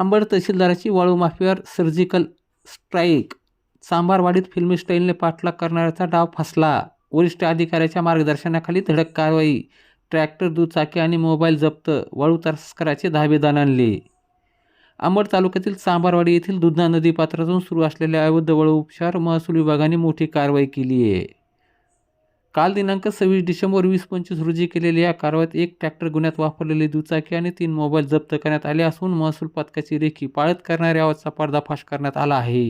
अंबड तहसीलदाराची वाळू माफियावर surgical strike सांबारवाडीत फिल्मी स्टाईलने पाठलाग करणाऱ्याचा डाव फसला. वरिष्ठ अधिकाऱ्याच्या मार्गदर्शनाखाली धडक कारवाई. ट्रॅक्टर दुचाकी आणि मोबाईल जप्त. वाळू तस्कराचे धाबे आणले. अंबड तालुक्यातील सांबारवाडी येथील दुधना नदी पात्रातून सुरू असलेल्या अवैध वाळू उपचार महसूल विभागाने मोठी कारवाई केली आहे काल दिनांक सव्वीस डिसेंबर वीस पंचवीस रोजी केलेल्या या कारवाईत एक ट्रॅक्टर गुन्ह्यात वापरलेली दुचाकी आणि तीन मोबाईल जप्त करण्यात आले असून महसूल पथकाची रेखी पाळत करणाऱ्याचा पर्दाफाश करण्यात आला आहे.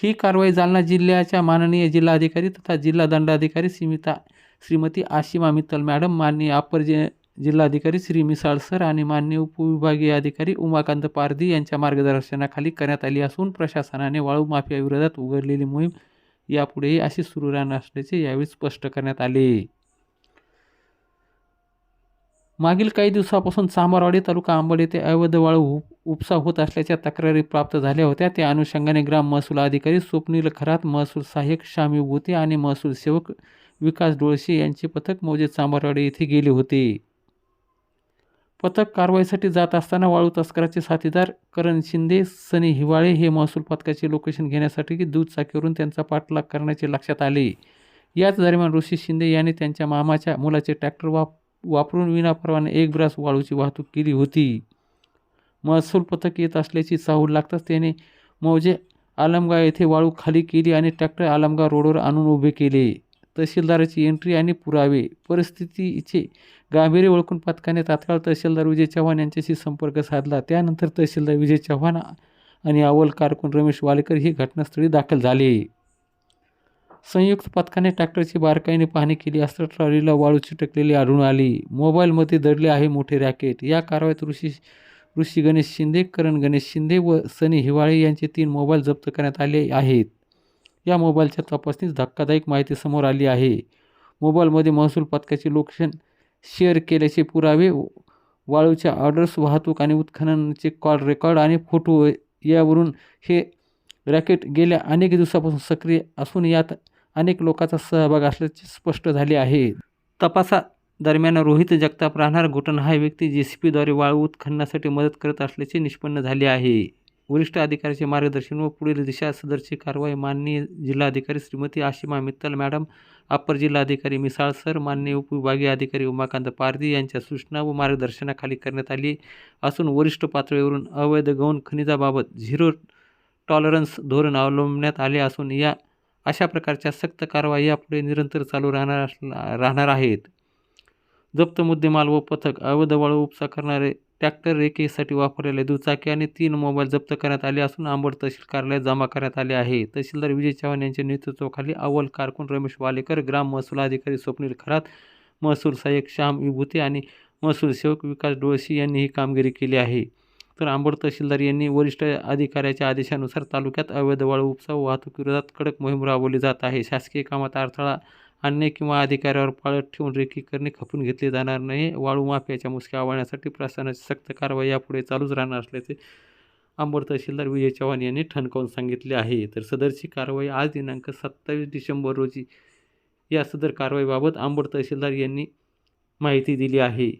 ही कारवाई जालना जिल्ह्याच्या माननीय जिल्हाधिकारी तथा जिल्हा दंडाधिकारी सीमिता श्रीमती आशिमा मित्तल मॅडम माननीय अपर जि जिल्हाधिकारी श्री मिसाळ सर आणि माननीय उपविभागीय अधिकारी उमाकांत पारधी यांच्या मार्गदर्शनाखाली करण्यात आली असून प्रशासनाने वाळू माफियाविरोधात उघडलेली मोहीम यापुढेही अशी सुरू राहणार असल्याचे यावेळी स्पष्ट करण्यात आले. मागील काही दिवसापासून चांबारवाडी तालुका आंबड येथे अवैध वाळू उप उपसा होत असल्याच्या तक्रारी प्राप्त झाल्या होत्या. त्या अनुषंगाने ग्राम महसूल अधिकारी स्वप्नील खरात महसूल सहाय्यक शामी गोते आणि महसूल सेवक विकास डोळसे यांचे पथक मौजे चांबारवाडी येथे गेले होते. पथक कारवाईसाठी जात असताना वाळू तस्कराचे साथीदार करण शिंदे सनी हिवाळे हे महसूल पथकाचे लोकेशन घेण्यासाठी दुचाकीवरून त्यांचा पाठलाग करण्याचे लक्षात आले. याच दरम्यान ऋषी शिंदे यांनी त्यांच्या मामाच्या मुलाचे ट्रॅक्टर वाप वापरून विनापरवाने एक ब्रास वाळूची वाहतूक केली होती. महसूल पथक येत असल्याची चाहूल लागताच त्याने मौजे आलमगाव येथे वाळू खाली केली आणि ट्रॅक्टर आलमगाव रोडवर आणून उभे केले. तहसीलदाराची एंट्री आणि पुरावे परिस्थितीचे गांभीर्य ओळखून पथकाने तात्काळ तहसीलदार विजय चव्हाण यांच्याशी संपर्क साधला. त्यानंतर तहसीलदार विजय चव्हाण आणि अव्वल कारकून रमेश वालेकर हे घटनास्थळी दाखल झाले. संयुक्त पथकाने ट्रॅक्टरची बारकाईने पाहणी केली असता ट्रॉलीला वाळू चिटकलेली आढळून आली. मोबाईलमध्ये दडले आहे मोठे रॅकेट. या कारवाईत ऋषी ऋषी गणेश शिंदे करण गणेश शिंदे व सनी हिवाळे यांचे तीन मोबाईल जप्त करण्यात आले आहेत. या मोबाईलच्या तपासणीस धक्कादायक माहिती समोर आली आहे. मोबाईलमध्ये महसूल पथकाचे लोकेशन शेअर केल्याचे पुरावे वाळूच्या ऑर्डर्स वाहतूक आणि उत्खननाचे कॉल रेकॉर्ड आणि फोटो यावरून हे रॅकेट गेल्या अनेक दिवसापासून सक्रिय असून यात अनेक लोकांचा सहभाग असल्याचे स्पष्ट झाले आहे. तपासा दरम्यान रोहित जगताप राहणार घुटन हा व्यक्ती जे सी पीद्वारे वाळू उत्खननासाठी मदत करत असल्याचे निष्पन्न झाले आहे. वरिष्ठ अधिकाऱ्याचे मार्गदर्शन व पुढील दिशा सदरची कारवाई माननीय जिल्हाधिकारी श्रीमती आशिमा मित्तल मॅडम अप्पर जिल्हाधिकारी मिसाळ सर माननीय उपविभागीय अधिकारी उमाकांत पारधी यांच्या सूचना व मार्गदर्शनाखाली करण्यात आली असून वरिष्ठ पातळीवरून अवैध गौण खनिजाबाबत झिरो टॉलरन्स धोरण अवलंबण्यात आले असून या अशा प्रकारच्या सक्त कारवाई यापुढे निरंतर चालू राहणार राहणार आहेत. जप्त मुद्देमाल व पथक अवैध वाळू उपसा करणारे ट्रॅक्टर रेकेसाठी वापरलेले दुचाकी आणि तीन मोबाईल जप्त करण्यात आले असून आंबड तहसील कार्यालयात जमा करण्यात आले आहे. तहसीलदार विजय चव्हाण यांच्या नेतृत्वाखाली अव्वल कारकून रमेश वालेकर ग्राम महसूल अधिकारी स्वप्नील खरात महसूल सहाय्यक श्याम विभूते आणि महसूल सेवक विकास डोळशी यांनी ही कामगिरी केली आहे. तर आंबड तहसीलदार यांनी वरिष्ठ अधिकाऱ्याच्या आदेशानुसार तालुक्यात अवैध वाळू उपसा वाहतुकीविरोधात कडक मोहीम राबवली जात आहे. शासकीय कामात अडथळा आणणे किंवा अधिकाऱ्यावर पाळत ठेवून रेखी करणे खपून घेतले जाणार नाही. वाळू माफियाच्या मुसक्या आवळण्यासाठी प्रशासनाची सक्त कारवाई यापुढे चालूच राहणार असल्याचे अंबड तहसीलदार विजय चव्हाण यांनी ठणकावून सांगितले आहे. तर सदरची कारवाई आज दिनांक सत्तावीस डिसेंबर रोजी या सदर कारवाईबाबत आंबड तहसीलदार यांनी माहिती दिली आहे.